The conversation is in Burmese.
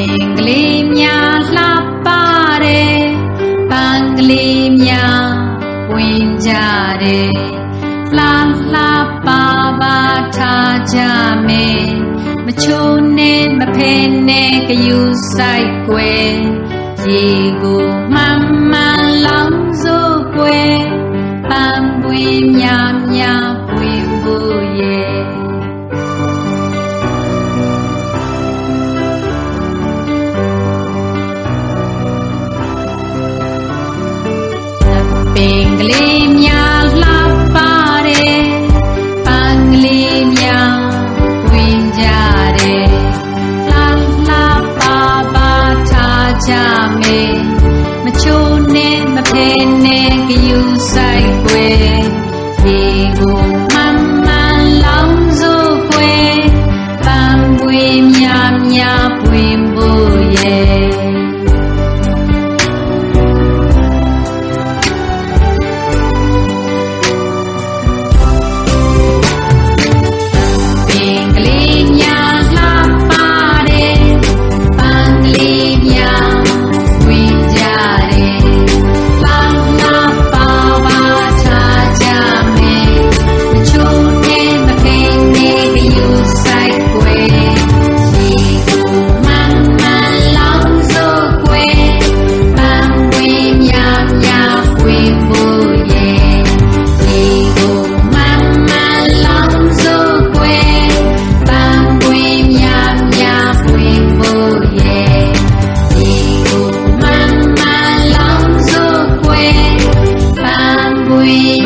င်ကလေးများလှပတယ်ပန်းကလေးများဝင်ကြတယ်လှလှပပထားကြမယ်မချိုးနဲ့မဖဲနဲ့ကယူဆိုင်ွယ်ရေကိုမှန်မှန်လောင်းစို့ွယ်ပန်းပွေများများပွင့်ဖို့ရဲ့ ပင်ကလေး oui.